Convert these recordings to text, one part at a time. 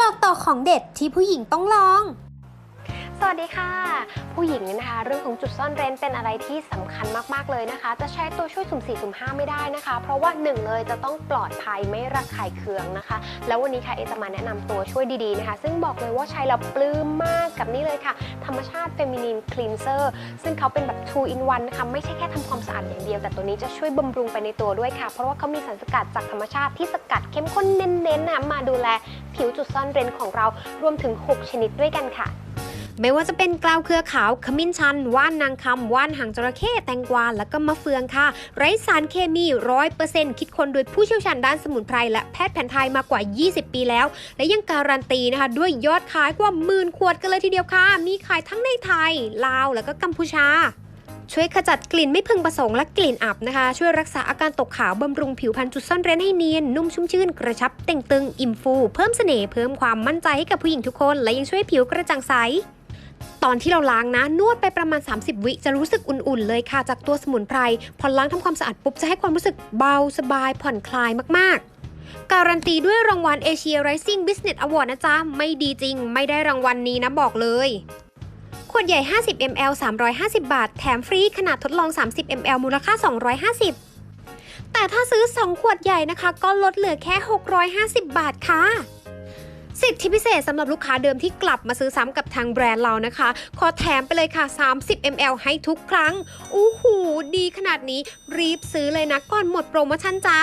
บอกต่อของเด็ดที่ผู้หญิงต้องลอง ผู้หญิงเนี่ยนะคะ เรื่องของจุดซ่อนเร้นเป็นอะไรที่สำคัญมากๆเลยนะคะ จะใช้ตัวช่วยสุ่ม4สุ่ม5ไม่ได้นะคะ เพราะว่าหนึ่งเลยจะต้องปลอดภัยไม่ระคายเคืองนะคะ แล้ววันนี้ค่ะเอจะมาแนะนำตัวช่วยดีๆนะคะ ซึ่งบอกเลยว่าใช้แล้วปลื้มมากกับนี่เลยค่ะ ธรรมชาติเฟมินีนคลีนเซอร์ซึ่งเขาเป็นแบบ2 in 1นะคะไม่ใช่แค่ทำความสะอาดอย่างเดียว แต่ตัวนี้จะช่วยบำรุงไปในตัวด้วยค่ะ เพราะว่าเขามีสารสกัดจากธรรมชาติที่สกัดเข้มข้นเน้นๆนะมาดูแลผิวจุดซ่อนเร้นของเรารวมถึง 6 ชนิดด้วยกันค่ะ ไม่ว่าจะเป็นกลาวเครือขาว ขมิ้นชัน ว่านนางคำ ว่านหางจระเข้ แตงกวา แล้วก็มะเฟืองค่ะ ไร้สารเคมีร้อยเปอร์เซ็นต์คิดค้นโดยผู้เชี่ยวชาญด้านสมุนไพรและแพทย์แผนไทยมากว่า 20 ปีแล้ว และยังการันตีนะคะ ด้วยยอดขายกว่าหมื่นขวดกันเลยทีเดียวค่ะ มีขายทั้งในไทย ลาว แล้วก็กัมพูชาช่วยขจัดกลิ่นไม่พึงประสงค์และกลิ่นอับนะคะ ช่วยรักษาอาการตกขาวบำรุงผิวพรรณจุดซ่อนเร้นให้เนียน นุ่มชุ่มชื่นกระชับเต่งตึง อิ่มฟู เพิ่มเสน่ห์เพิ่มความมั่นใจให้กับผู้หญิงทุกคน และยังช่วยผิวกระจ่างใส ตอนที่เราล้างนะ นวดไปประมาณ 30 วิจะรู้สึกอุ่นๆ เลยค่ะ จากตัวสมุนไพร พอล้างทำความสะอาดปุ๊บ จะให้ความรู้สึกเบาสบายผ่อนคลายมากๆ การันตีด้วยรางวัล Asia Rising Business Award นะจ๊ะ ไม่ดีจริง ไม่ได้รางวัลนี้นะบอกเลยขวดใหญ่ 50 ml 350 บาท แถมฟรีขนาดทดลอง 30 ml มูลค่า 250 แต่ถ้าซื้อ 2 ขวดใหญ่นะคะ ก็ลดเหลือแค่ 650 บาทค่ะ สิทธิพิเศษสำหรับลูกค้าเดิมที่กลับมาซื้อซ้ำกับทางแบรนด์เรานะคะ ขอแถมไปเลยค่ะ 30 ml ให้ทุกครั้งอู้หูดีขนาดนี้รีบซื้อเลยนะก่อนหมดโปรโมชั่นจ้า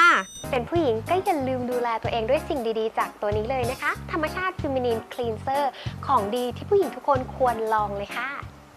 เป็นผู้หญิงก็อย่าลืมดูแลตัวเองด้วยสิ่งดีๆ จากตัวนี้เลยนะคะ ธรรมชาติฟิมินีนคลีนเซอร์ของดีที่ผู้หญิงทุกคนควรลองเลยค่ะ